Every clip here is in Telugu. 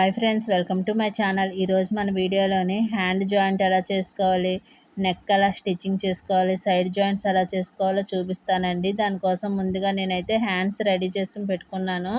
Hi friends welcome to my channel ఈరోజు మన వీడియోలోని హ్యాండ్ జాయింట్ ఎలా చేసుకోవాలి నెక్ ఎలా స్టిచ్చింగ్ చేసుకోవాలి సైడ్ జాయింట్స్ ఎలా చేసుకోవాలో చూపిస్తానండి. దానికోసం ముందుగా నేనైతే హ్యాండ్స్ రెడీ చేసి పెట్టుకున్నాను.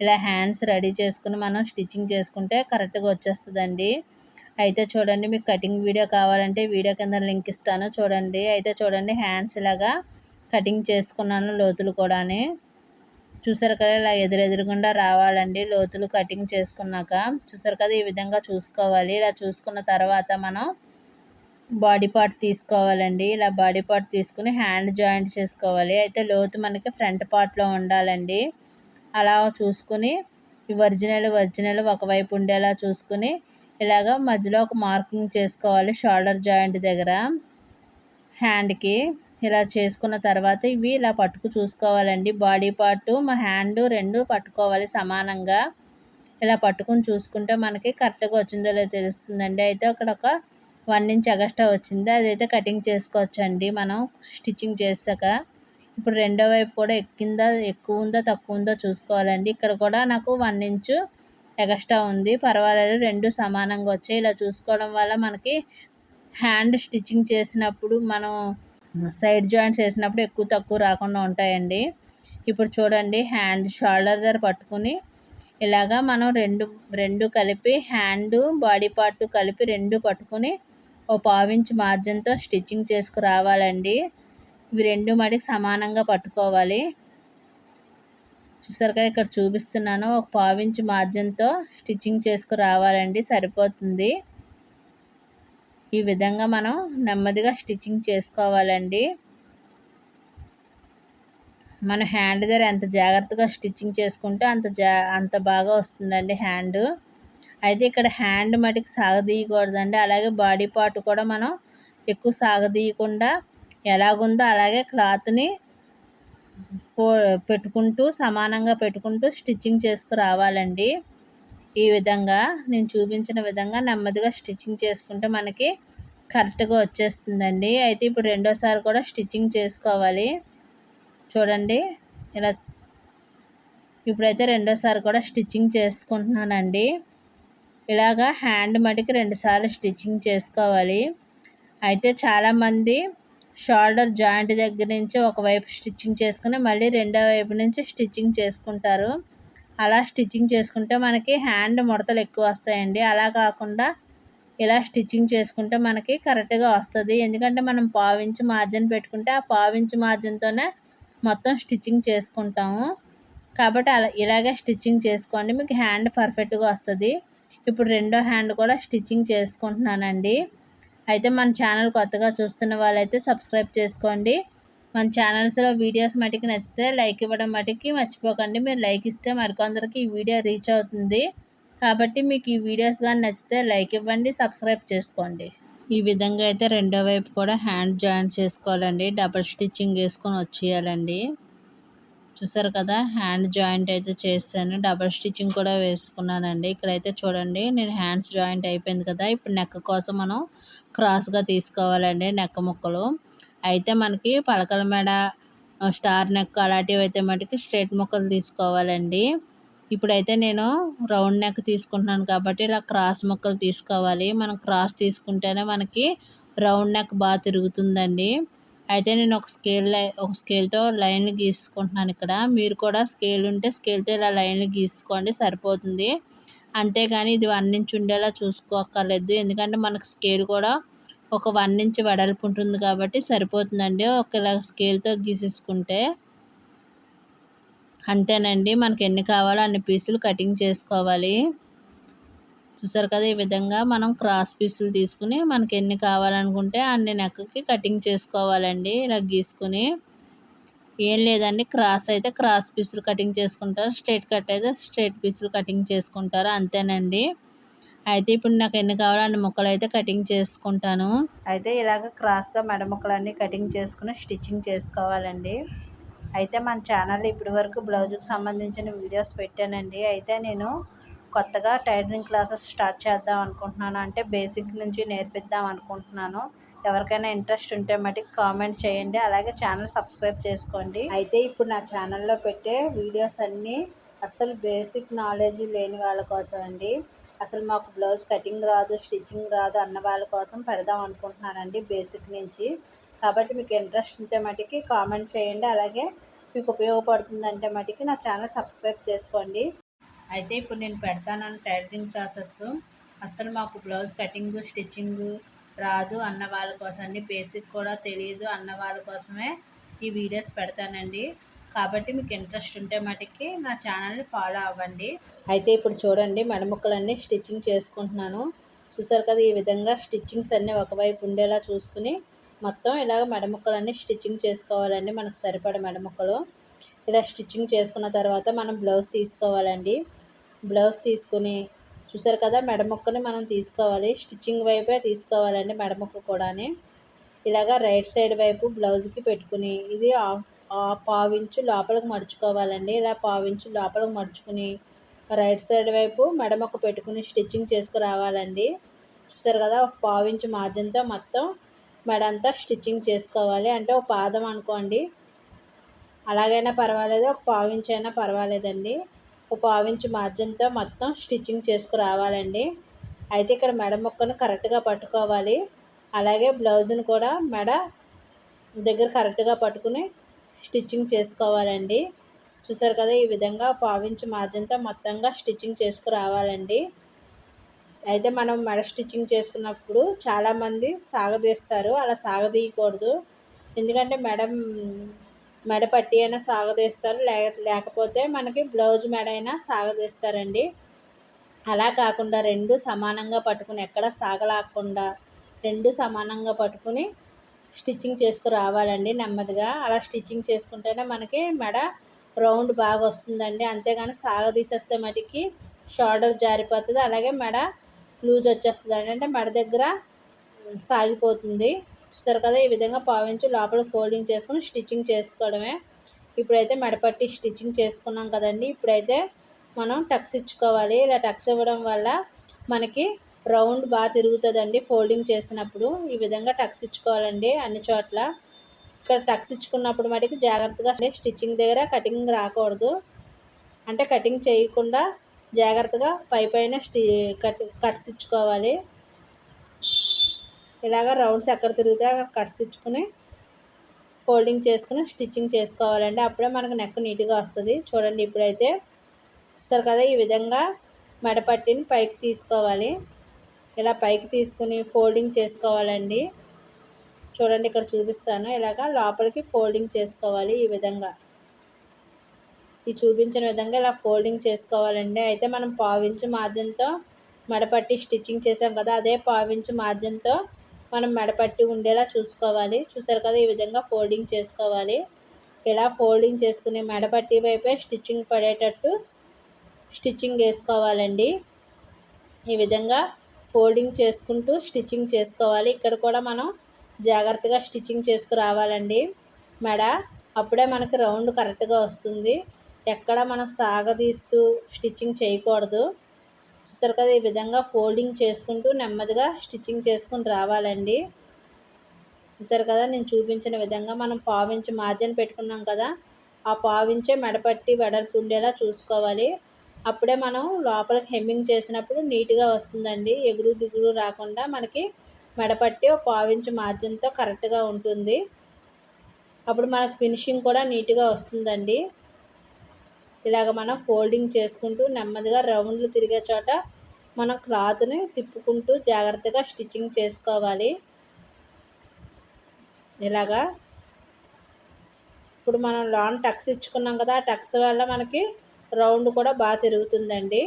ఇలా హ్యాండ్స్ రెడీ చేసుకుని మనం స్టిచ్చింగ్ చేసుకుంటే కరెక్ట్గా వచ్చేస్తుందండి. అయితే చూడండి మీకు కటింగ్ వీడియో కావాలంటే వీడియో కింద లింక్ ఇస్తాను చూడండి. అయితే చూడండి హ్యాండ్స్ ఇలాగా కటింగ్ చేసుకున్నాను లోతులు కూడా చూసారు కదా ఇలా ఎదురెదురుగుండా రావాలండి. లోతులు కటింగ్ చేసుకున్నాక చూసారు కదా ఈ విధంగా చూసుకోవాలి. ఇలా చూసుకున్న తర్వాత మనం బాడీ పార్ట్ తీసుకోవాలండి. ఇలా బాడీ పార్ట్ తీసుకుని హ్యాండ్ జాయింట్ చేసుకోవాలి. అయితే లోతు మనకి ఫ్రంట్ పార్ట్లో ఉండాలండి. అలా చూసుకుని ఒరిజినల్ ఒరిజినల్ ఒకవైపు ఉండేలా చూసుకుని ఇలాగ మధ్యలో ఒక మార్కింగ్ చేసుకోవాలి షోల్డర్ జాయింట్ దగ్గర. హ్యాండ్కి ఇలా చేసుకున్న తర్వాత ఇవి ఇలా పట్టుకు చూసుకోవాలండి. బాడీ పార్టు మా హ్యాండ్ రెండు పట్టుకోవాలి సమానంగా. ఇలా పట్టుకుని చూసుకుంటే మనకి కరెక్ట్గా వచ్చిందో లేదో తెలుస్తుందండి. అయితే అక్కడ ఒక వన్ ఇంచ్ ఎగస్ట్రా వచ్చింది. అదైతే కటింగ్ చేసుకోవచ్చండి మనం స్టిచ్చింగ్ చేసాక ఇప్పుడు రెండో వైపు కూడా ఎక్కిందా ఎక్కువ ఉందో తక్కువ ఉందో చూసుకోవాలండి. ఇక్కడ కూడా నాకు వన్ ఇంచు ఎగస్ట్రా ఉంది. పర్వాలేదు రెండు సమానంగా వచ్చాయి. ఇలా చూసుకోవడం వల్ల మనకి హ్యాండ్ స్టిచ్చింగ్ చేసినప్పుడు మనం సైడ్ జాయింట్స్ వేసినప్పుడు ఎక్కువ తక్కువ రాకుండా ఉంటాయండి. ఇప్పుడు చూడండి హ్యాండ్ షోల్డర్ దగ్గర పట్టుకుని ఇలాగా మనం రెండు రెండు కలిపి హ్యాండ్ బాడీ పార్ట్ కలిపి రెండు పట్టుకుని ఓ పావించి మార్జిన్తో స్టిచ్చింగ్ చేసుకురావాలండి. ఇవి రెండు మడికి సమానంగా పట్టుకోవాలి. చూసారుగా ఇక్కడ చూపిస్తున్నాను. ఒక పావించి మార్జిన్తో స్టిచ్చింగ్ చేసుకురావాలండి. సరిపోతుంది. ఈ విధంగా మనం నెమ్మదిగా స్టిచ్చింగ్ చేసుకోవాలండి. మన హ్యాండ్ దగ్గర ఎంత జాగ్రత్తగా స్టిచ్చింగ్ చేసుకుంటే అంత జా అంత బాగా వస్తుందండి హ్యాండ్. అయితే ఇక్కడ హ్యాండ్ మటుకు సాగదీయకూడదండి. అలాగే బాడీ పార్ట్ కూడా మనం ఎక్కువ సాగదీయకుండా ఎలాగుందో అలాగే క్లాత్ని పెట్టుకుంటూ సమానంగా పెట్టుకుంటూ స్టిచ్చింగ్ చేసుకురావాలండి. ఈ విధంగా నేను చూపించిన విధంగా నెమ్మదిగా స్టిచ్చింగ్ చేసుకుంటే మనకి కరెక్ట్గా వచ్చేస్తుందండి. అయితే ఇప్పుడు రెండోసారి కూడా స్టిచ్చింగ్ చేసుకోవాలి. చూడండి ఇలా ఇప్పుడైతే రెండోసారి కూడా స్టిచ్చింగ్ చేసుకుంటున్నానండి. ఇలాగా హ్యాండ్ మటుకి రెండుసార్లు స్టిచ్చింగ్ చేసుకోవాలి. అయితే చాలామంది షోల్డర్ జాయింట్ దగ్గర నుంచి ఒకవైపు స్టిచ్చింగ్ చేసుకుని మళ్ళీ రెండో వైపు నుంచి స్టిచ్చింగ్ చేసుకుంటారు. అలా స్టిచ్చింగ్ చేసుకుంటే మనకి హ్యాండ్ ముడతలు ఎక్కువ వస్తాయండి. అలా కాకుండా ఇలా స్టిచ్చింగ్ చేసుకుంటే మనకి కరెక్ట్గా వస్తుంది. ఎందుకంటే మనం పావించి మార్జిన్ పెట్టుకుంటే ఆ పావించు మార్జిన్తోనే మొత్తం స్టిచ్చింగ్ చేసుకుంటాము. కాబట్టి అలా ఇలాగే స్టిచ్చింగ్ చేసుకోండి. మీకు హ్యాండ్ పర్ఫెక్ట్గా వస్తుంది. ఇప్పుడు రెండో హ్యాండ్ కూడా స్టిచ్చింగ్ చేసుకుంటున్నానండి. అయితే మన ఛానల్ కొత్తగా చూస్తున్న వాళ్ళైతే సబ్స్క్రైబ్ చేసుకోండి. మన ఛానల్స్లో వీడియోస్ మటుకు నచ్చితే లైక్ ఇవ్వడం మటుకి మర్చిపోకండి. మీరు లైక్ ఇస్తే మరికొందరికి ఈ వీడియో రీచ్ అవుతుంది. కాబట్టి మీకు ఈ వీడియోస్ కానీ నచ్చితే లైక్ ఇవ్వండి సబ్స్క్రైబ్ చేసుకోండి. ఈ విధంగా అయితే రెండో వైపు కూడా హ్యాండ్ జాయింట్ చేసుకోవాలండి. డబల్ స్టిచ్చింగ్ వేసుకొని వచ్చేయాలండి. చూసారు కదా హ్యాండ్ జాయింట్ అయితే చేస్తాను డబల్ స్టిచ్చింగ్ కూడా వేసుకున్నానండి. ఇక్కడైతే చూడండి నేను హ్యాండ్స్ జాయింట్ అయిపోయింది కదా. ఇప్పుడు నెక్ కోసం మనం క్రాస్గా తీసుకోవాలండి నెక్క ముక్కలు. అయితే మనకి పలకల మెడ స్టార్ నెక్ అలాంటివి అయితే మటుకి స్ట్రైట్ ముక్కలు తీసుకోవాలండి. ఇప్పుడైతే నేను రౌండ్ నెక్ తీసుకుంటున్నాను కాబట్టి ఇలా క్రాస్ ముక్కలు తీసుకోవాలి. మనం క్రాస్ తీసుకుంటేనే మనకి రౌండ్ నెక్ బాగా తిరుగుతుందండి. అయితే నేను ఒక స్కేల్ ఒక స్కేల్తో లైన్లు గీసుకుంటున్నాను ఇక్కడ. మీరు కూడా స్కేల్ ఉంటే స్కేల్తో ఇలా లైన్లు గీసుకోండి సరిపోతుంది. అంతేగాని ఇది వన్ ఇంచ్ ఉండేలా చూసుకోక్కర్లేదు. ఎందుకంటే మనకు స్కేల్ కూడా ఒక వన్ ఇంచ్ వెడల్పు ఉంటుంది కాబట్టి సరిపోతుందండి. ఒకలా స్కేల్తో గీసేసుకుంటే అంతేనండి. మనకి ఎన్ని కావాలో అన్ని పీసులు కటింగ్ చేసుకోవాలి. చూసారు కదా ఈ విధంగా మనం క్రాస్ పీసులు తీసుకుని మనకి ఎన్ని కావాలనుకుంటే అన్ని నెక్కకి కటింగ్ చేసుకోవాలండి. ఇలా గీసుకుని ఏం లేదండి. క్రాస్ అయితే క్రాస్ పీసులు కటింగ్ చేసుకుంటారు. స్ట్రైట్ కట్ అయితే స్ట్రైట్ పీసులు కటింగ్ చేసుకుంటారు. అంతేనండి. అయితే ఇప్పుడు నాకు ఎన్ని కావాలో అన్ని ముక్కలు అయితే కటింగ్ చేసుకుంటాను. అయితే ఇలాగ క్రాస్గా మెడ ముక్కలన్నీ కటింగ్ చేసుకుని స్టిచ్చింగ్ చేసుకోవాలండి. అయితే మన ఛానల్ ఇప్పటి వరకు బ్లౌజ్కి సంబంధించిన వీడియోస్ పెట్టానండి. అయితే నేను కొత్తగా టైలరింగ్ క్లాసెస్ స్టార్ట్ చేద్దాం అనుకుంటున్నాను. అంటే బేసిక్ నుంచి నేర్పిద్దాం అనుకుంటున్నాను. ఎవరికైనా ఇంట్రెస్ట్ ఉంటే మటుకు కామెంట్ చేయండి. అలాగే ఛానల్ సబ్స్క్రైబ్ చేసుకోండి. అయితే ఇప్పుడు నా ఛానల్లో పెట్టే వీడియోస్ అన్నీ అస్సలు బేసిక్ నాలెడ్జ్ లేని వాళ్ళ కోసం అండి. అసలు మాకు బ్లౌజ్ కటింగ్ రాదు స్టిచ్చింగ్ రాదు అన్న వాళ్ళ కోసం పెడదాం అనుకుంటున్నానండి బేసిక్ నుంచి. కాబట్టి మీకు ఇంట్రెస్ట్ ఉంటే మటుకి కామెంట్ చేయండి. అలాగే మీకు ఉపయోగపడుతుందంటే మటుకి నా ఛానల్ సబ్స్క్రైబ్ చేసుకోండి. అయితే ఇప్పుడు నేను పెడతానన్న టైలరింగ్ క్లాసెస్ అసలు మాకు బ్లౌజ్ కటింగ్ స్టిచ్చింగ్ రాదు అన్న వాళ్ళ కోసం అండి బేసిక్ కూడా తెలియదు అన్న వాళ్ళ కోసమే ఈ వీడియోస్ పెడతానండి. కాబట్టి మీకు ఇంట్రెస్ట్ ఉంటే మటుకి నా ఛానల్ని ఫాలో అవ్వండి. అయితే ఇప్పుడు చూడండి మెడముక్కలన్నీ స్టిచ్చింగ్ చేసుకుంటున్నాను. చూసారు కదా ఈ విధంగా స్టిచ్చింగ్స్ అన్నీ ఒకవైపు ఉండేలా చూసుకుని మొత్తం ఇలాగ మెడముక్కలన్నీ స్టిచ్చింగ్ చేసుకోవాలండి మనకు సరిపడ మెడముక్కలు. ఇలా స్టిచ్చింగ్ చేసుకున్న తర్వాత మనం బ్లౌజ్ తీసుకోవాలండి. బ్లౌజ్ తీసుకుని చూసారు కదా మెడముక్కని మనం తీసుకోవాలి. స్టిచ్చింగ్ వైపే తీసుకోవాలండి మెడముక్క కూడా ఇలాగా రైట్ సైడ్ వైపు బ్లౌజ్కి పెట్టుకుని ఇది పావించు లోపలికి మడుచుకోవాలండి. ఇలా పావించు లోపలికి మడుచుకుని రైట్ సైడ్ వైపు మెడమొక్క పెట్టుకుని స్టిచ్చింగ్ చేసుకురావాలండి. చూసారు కదా ఒక పావించు మార్జిన్తో మొత్తం మెడ అంతా స్టిచ్చింగ్ చేసుకోవాలి. అంటే ఒక పాదం అనుకోండి. అలాగైనా పర్వాలేదు ఒక పావించు అయినా పర్వాలేదండి. ఒక పావించు మార్జిన్తో మొత్తం స్టిచ్చింగ్ చేసుకురావాలండి. అయితే ఇక్కడ మెడ ముక్కను కరెక్ట్గా పట్టుకోవాలి. అలాగే బ్లౌజ్ని కూడా మెడ దగ్గర కరెక్ట్గా పట్టుకుని స్టిచ్చింగ్ చేసుకోవాలండి. చూసారు కదా ఈ విధంగా పావించి మార్జిన్తో మొత్తంగా స్టిచ్చింగ్ చేసుకురావాలండి. అయితే మనం మెడ స్టిచ్చింగ్ చేసుకున్నప్పుడు చాలామంది సాగదీస్తారు. అలా సాగదీయకూడదు. ఎందుకంటే మెడ మెడ పట్టి అయినా సాగదీస్తారు. లేకపోతే మనకి బ్లౌజ్ మెడ అయినా సాగదీస్తారండి. అలా కాకుండా రెండు సమానంగా పట్టుకుని ఎక్కడ సాగలాకుండా రెండు సమానంగా పట్టుకుని స్టిచ్చింగ్ చేసుకు రావాలండి నెమ్మదిగా. అలా స్టిచ్చింగ్ చేసుకుంటేనే మనకి మెడ రౌండ్ బాగా వస్తుందండి. అంతేగాని సాగదీసేస్తే మటుకి షోల్డర్ జారిపోతుంది. అలాగే మెడ లూజ్ వచ్చేస్తుంది అంటే మెడ దగ్గర సాగిపోతుంది. చూసారు కదా ఈ విధంగా పావించి లోపల ఫోల్డింగ్ చేసుకుని స్టిచ్చింగ్ చేసుకోవడమే. ఇప్పుడైతే మెడపట్టి స్టిచ్చింగ్ చేసుకున్నాం కదండి. ఇప్పుడైతే మనం టక్స్ ఇచ్చుకోవాలి. ఇలా టక్స్ ఇవ్వడం వల్ల మనకి రౌండ్ బాగా తిరుగుతుందండి ఫోల్డింగ్ చేసినప్పుడు. ఈ విధంగా టక్స్ ఇచ్చుకోవాలండి అన్ని చోట్ల. ఇక్కడ టక్స్ ఇచ్చుకున్నప్పుడు మటుకు జాగ్రత్తగా అంటే స్టిచ్చింగ్ దగ్గర కటింగ్ రాకూడదు. అంటే కటింగ్ చేయకుండా జాగ్రత్తగా పై పైన స్టి కట్ కట్స్ ఇచ్చుకోవాలి. ఇలాగ రౌండ్స్ ఎక్కడ తిరిగితే అక్కడ కట్స్ ఇచ్చుకుని ఫోల్డింగ్ చేసుకుని స్టిచ్చింగ్ చేసుకోవాలండి. అప్పుడే మనకు నెక్ నీట్గా వస్తుంది. చూడండి ఇప్పుడైతే. చూసారు కదా ఈ విధంగా మెడపట్టిని పైకి తీసుకోవాలి. ఇలా పైకి తీసుకుని ఫోల్డింగ్ చేసుకోవాలండి. చూడండి ఇక్కడ చూపిస్తాను. ఇలాగా లోపలికి ఫోల్డింగ్ చేసుకోవాలి ఈ విధంగా. ఈ చూపించిన విధంగా ఇలా ఫోల్డింగ్ చేసుకోవాలండి. అయితే మనం పావించు మార్జిన్తో మెడపట్టి స్టిచ్చింగ్ చేసాం కదా అదే పావించు మార్జిన్తో మనం మెడపట్టి ఉండేలా చూసుకోవాలి. చూసారు కదా ఈ విధంగా ఫోల్డింగ్ చేసుకోవాలి. ఇలా ఫోల్డింగ్ చేసుకుని మెడపట్టి వైపే స్టిచ్చింగ్ పడేటట్టు స్టిచ్చింగ్ వేసుకోవాలండి. ఈ విధంగా ఫోల్డింగ్ చేసుకుంటూ స్టిచ్చింగ్ చేసుకోవాలి. ఇక్కడ కూడా మనం జాగ్రత్తగా స్టిచ్చింగ్ చేసుకురావాలండి. మెడ అప్పుడే మనకి రౌండ్ కరెక్ట్గా వస్తుంది. ఎక్కడ మనం సాగదీస్తూ స్టిచ్చింగ్ చేయకూడదు. చూసారు కదా ఈ విధంగా ఫోల్డింగ్ చేసుకుంటూ నెమ్మదిగా స్టిచ్చింగ్ చేసుకుని రావాలండి. చూసారు కదా నేను చూపించిన విధంగా మనం పావించి మార్జిన్ పెట్టుకున్నాం కదా ఆ పావించే మెడపట్టి వెడల్పు ఉండేలా చూసుకోవాలి. అప్పుడే మనం లోపలికి హెమ్మింగ్ చేసినప్పుడు నీట్గా వస్తుందండి. ఎగురు దిగురు రాకుండా మనకి మెడపట్టి ఒక పావించు మార్జిన్తో కరెక్ట్గా ఉంటుంది. అప్పుడు మనకు ఫినిషింగ్ కూడా నీట్గా వస్తుందండి. ఇలాగ మనం ఫోల్డింగ్ చేసుకుంటూ నెమ్మదిగా రౌండ్లు తిరిగే చోట మనం క్లాత్ని తిప్పుకుంటూ జాగ్రత్తగా స్టిచ్చింగ్ చేసుకోవాలి. ఇలాగా. ఇప్పుడు మనం లాన్ టక్స్ ఇచ్చుకున్నాం కదా ఆ టక్స్ వల్ల మనకి రౌండ్ కూడా బాగా తిరుగుతుందండి.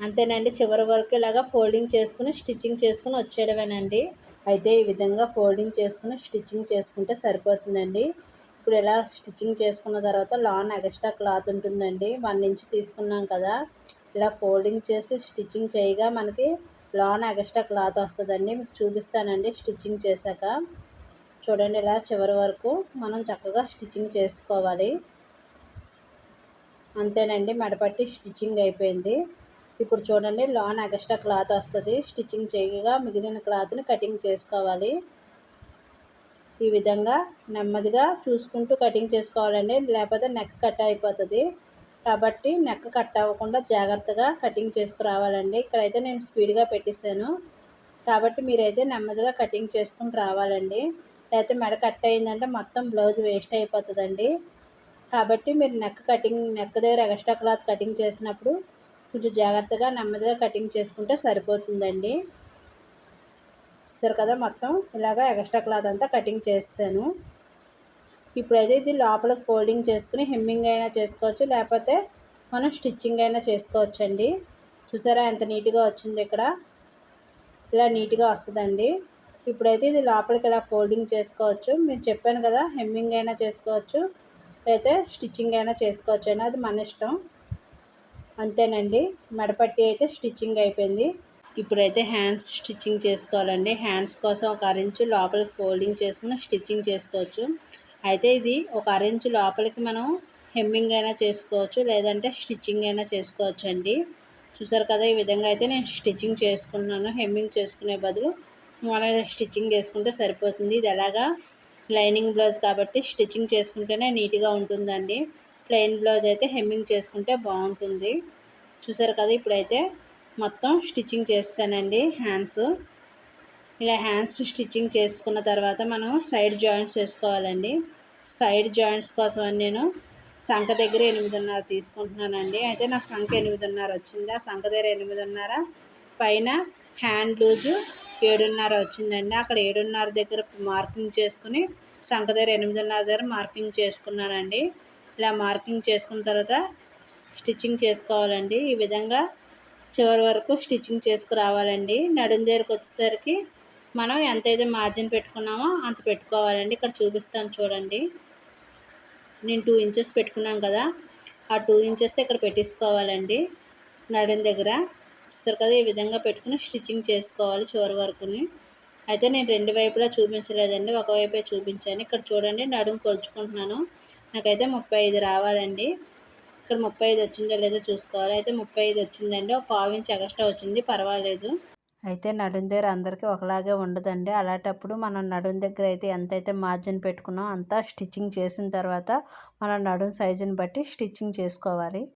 అంతేనండి చివరి వరకు ఇలాగా ఫోల్డింగ్ చేసుకుని స్టిచ్చింగ్ చేసుకుని వచ్చేయడమేనండి. అయితే ఈ విధంగా ఫోల్డింగ్ చేసుకుని స్టిచ్చింగ్ చేసుకుంటే సరిపోతుందండి. ఇప్పుడు ఇలా స్టిచ్చింగ్ చేసుకున్న తర్వాత లాన్ ఎక్స్ట్రా క్లాత్ ఉంటుందండి. వన్ ఇంచ్ తీసుకున్నాం కదా ఇలా ఫోల్డింగ్ చేసి స్టిచ్చింగ్ చేయగా మనకి లాన్ ఎక్స్ట్రా క్లాత్ వస్తుందండి. మీకు చూపిస్తానండి స్టిచ్చింగ్ చేశాక. చూడండి ఇలా చివరి వరకు మనం చక్కగా స్టిచ్చింగ్ చేసుకోవాలి. అంతేనండి మెడపట్టి స్టిచ్చింగ్ అయిపోయింది. ఇప్పుడు చూడండి లోన్ ఎక్స్ట్రా క్లాత్ వస్తుంది. స్టిచ్చింగ్ చేయగా మిగిలిన క్లాత్ని కటింగ్ చేసుకోవాలి. ఈ విధంగా నెమ్మదిగా చూసుకుంటూ కటింగ్ చేసుకోవాలండి. లేకపోతే నెక్ కట్ అయిపోతుంది. కాబట్టి నెక్ కట్ అవ్వకుండా జాగ్రత్తగా కటింగ్ చేసుకురావాలండి. ఇక్కడైతే నేను స్పీడ్గా పెట్టిస్తాను. కాబట్టి మీరైతే నెమ్మదిగా కటింగ్ చేసుకుని రావాలండి. లేకపోతే మెడ కట్ అయిందంటే మొత్తం బ్లౌజ్ వేస్ట్ అయిపోతుందండి. కాబట్టి మీరు నెక్ కటింగ్ నెక్ దగ్గర ఎక్స్ట్రా క్లాత్ కటింగ్ చేసినప్పుడు కొంచెం జాగ్రత్తగా నెమ్మదిగా కటింగ్ చేసుకుంటే సరిపోతుందండి. చూసారు కదా మొత్తం? ఇలాగ ఎక్స్ట్రా క్లాత్ అంతా కటింగ్ చేస్తాను ఇప్పుడైతే ఇది లోపల ఫోల్డింగ్ చేసుకుని హెమ్మింగ్ అయినా చేసుకోవచ్చు లేకపోతే మనం స్టిచ్చింగ్ అయినా చేసుకోవచ్చు అండి చూసారా ఎంత నీట్గా వచ్చింది ఇక్కడ? ఇలా నీట్గా వస్తుందండి. ఇప్పుడైతే ఇది లోపలికి ఇలా ఫోల్డింగ్ చేసుకోవచ్చు. మీరు చెప్పాను కదా హెమ్మింగ్ అయినా చేసుకోవచ్చు. లేకపోతే స్టిచ్చింగ్ అయినా చేసుకోవచ్చు అది మన ఇష్టం. అంతేనండి. మెడపట్టి అయితే స్టిచ్చింగ్ అయిపోయింది. ఇప్పుడైతే హ్యాండ్స్ స్టిచ్చింగ్ చేసుకోవాలండి. హ్యాండ్స్ కోసం ఒక అరెంజ్ లోపలికి ఫోల్డింగ్ చేసుకుని స్టిచ్చింగ్ చేసుకోవచ్చు. అయితే ఇది ఒక అరెంజ్ లోపలికి మనం హెమ్మింగ్ అయినా చేసుకోవచ్చు లేదంటే స్టిచ్చింగ్ అయినా చేసుకోవచ్చు అండి చూసారు కదా ఈ విధంగా అయితే నేను స్టిచ్చింగ్ చేసుకుంటున్నాను హెమ్మింగ్ చేసుకునే బదులు మనం స్టిచ్చింగ్ చేసుకుంటే సరిపోతుంది. ఇది ఎలాగా లైనింగ్ బ్లౌజ్ కాబట్టి స్టిచ్చింగ్ చేసుకుంటేనే నీట్గా ఉంటుందండి. ప్లెయిన్ బ్లౌజ్ అయితే హెమ్మింగ్ చేసుకుంటే బాగుంటుంది. చూసారు కదా ఇప్పుడైతే మొత్తం స్టిచ్చింగ్ చేస్తానండి హ్యాండ్స్. ఇలా హ్యాండ్స్ స్టిచ్చింగ్ చేసుకున్న తర్వాత మనం సైడ్ జాయింట్స్ వేసుకోవాలండి. సైడ్ జాయింట్స్ కోసం నేను సంఖ దగ్గర ఎనిమిదిన్నర తీసుకుంటున్నానండి. అయితే నాకు సంఖ ఎనిమిదిన్నర వచ్చింది. ఆ సంఖ దగ్గర ఎనిమిదిన్నర పైన హ్యాండ్ లూజు ఏడున్నర వచ్చిందండి. అక్కడ ఏడున్నర దగ్గర మార్కింగ్ చేసుకుని సంఖ దగ్గర ఎనిమిదిన్నర దగ్గర మార్కింగ్ చేసుకున్నానండి. ఇలా మార్కింగ్ చేసుకున్న తర్వాత స్టిచ్చింగ్ చేసుకోవాలండి. ఈ విధంగా చివరి వరకు స్టిచ్చింగ్ చేసుకురావాలండి. నడుం దగ్గరకు వచ్చేసరికి మనం ఎంతైతే మార్జిన్ పెట్టుకున్నామో అంత పెట్టుకోవాలండి. ఇక్కడ చూపిస్తాను చూడండి. నేను టూ ఇంచెస్ పెట్టుకున్నాను కదా. ఆ టూ ఇంచెస్ ఇక్కడ పెట్టేసుకోవాలండి. నడుం దగ్గర. చూసారు కదా ఈ విధంగా పెట్టుకుని స్టిచ్చింగ్ చేసుకోవాలి చివరి వరకుని. అయితే నేను రెండు వైపులా చూపించలేదండి ఒకవైపే చూపించాను. ఇక్కడ చూడండి నడుం కొలుచుకుంటున్నాను. నాకైతే ముప్పై ఐదు రావాలండి. ఇక్కడ ముప్పై ఐదు వచ్చిందో లేదో చూసుకోవాలి. అయితే ముప్పై ఐదు వచ్చిందండి ఒక పావు ఇంచ్ ఎక్స్ట్రా వచ్చింది పర్వాలేదు. అయితే నడుం దగ్గర అందరికీ ఒకలాగే ఉండదండి. అలాంటప్పుడు మనం నడుం దగ్గర అయితే ఎంతైతే మార్జిన్ పెట్టుకున్నాం అంతా స్టిచ్చింగ్ చేసిన తర్వాత మనం నడుం సైజుని బట్టి స్టిచ్చింగ్ చేసుకోవాలి.